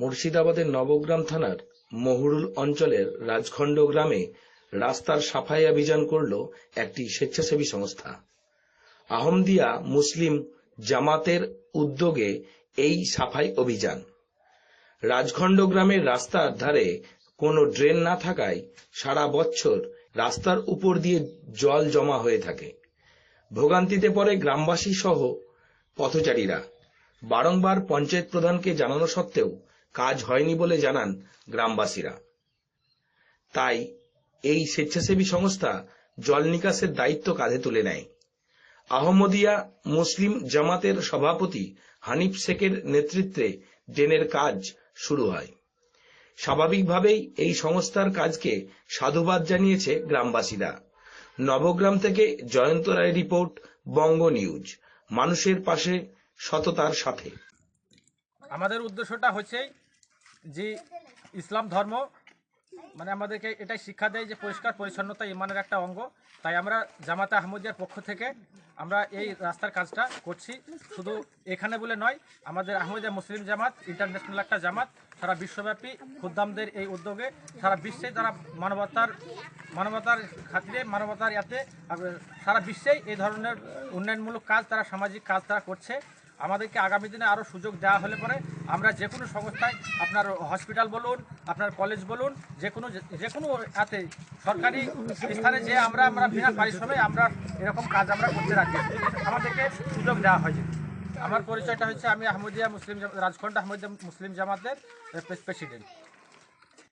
মুর্শিদাবাদের নবগ্রাম থানার মহুরুল অঞ্চলের রাজখণ্ড গ্রামে রাস্তার সাফাই অভিযান করল একটি স্বেচ্ছাসেবী সংস্থা। আহমদিয়া মুসলিম জামাতের উদ্যোগে এই সাফাই অভিযান। রাজখণ্ড গ্রামের রাস্তার ধারে কোনো ড্রেন না থাকায় সারা বছর রাস্তার উপর দিয়ে জল জমা হয়ে থাকে। ভোগান্তিতে পড়ে গ্রামবাসী সহ পথচারীরা। বারংবার পঞ্চায়েত প্রধানকে জানানো সত্ত্বেও কাজ হয়নি বলে জানান গ্রামবাসীরা। তাই এই স্বেচ্ছাসেবী সংস্থা জল নিকাশের দায়িত্ব কাঁধে তুলে নেয়। আহমদিয়া মুসলিম জামাতের সভাপতি হানিফ শেখের নেতৃত্বে ড্রেনের কাজ শুরু হয়। স্বাভাবিকভাবেই এই সংস্থার কাজকে সাধুবাদ জানিয়েছে গ্রামবাসীরা। নবগ্রাম থেকে জয়ন্ত রায় রিপোর্ট, বঙ্গ নিউজ। মানুষের পাশে, সততার সাথে। আমাদের উদ্দেশ্যটা হচ্ছে যে ইসলাম ধর্ম মানে আমাদেরকে এটাই শিক্ষা দেয় যে পরিষ্কার পরিচ্ছন্নতা ইমানের একটা অঙ্গ। তাই আমরা জামাতে আহমদিয়ার পক্ষ থেকে আমরা এই রাস্তার কাজটা করছি। শুধু এখানে বলে নয়, আমাদের আহমদিয়া মুসলিম জামাত, ইন্টারন্যাশনাল একটা জামাত, সারা বিশ্বব্যাপী খুদ্দামদের এই উদ্যোগে, সারা বিশ্বে তারা মানবতার মানবতার খাতিরে, মানবতার ইয়াতে সারা বিশ্বেই এই ধরনের উন্নয়নমূলক কাজ তারা, সামাজিক কাজ তারা করছে। আমাদেরকে আগামী দিনে আরও সুযোগ দেওয়া হলে পরে আমরা যে কোনো সংস্থায় আপনার হসপিটাল বলুন, আপনার কলেজ বলুন, যে কোনো যে কোনো এতে সরকারি স্থানে যে আমরা আমরা বিনা পারিশ্রমে আমরা এরকম কাজ আমরা করতে রাখি আমাদেরকে সুযোগ দেওয়া হয় আমার পরিচয়টা হচ্ছে আমি আহমদিয়া মুসলিম রাজখণ্ড আহমদিয়া মুসলিম জামাতের প্রেসিডেন্ট।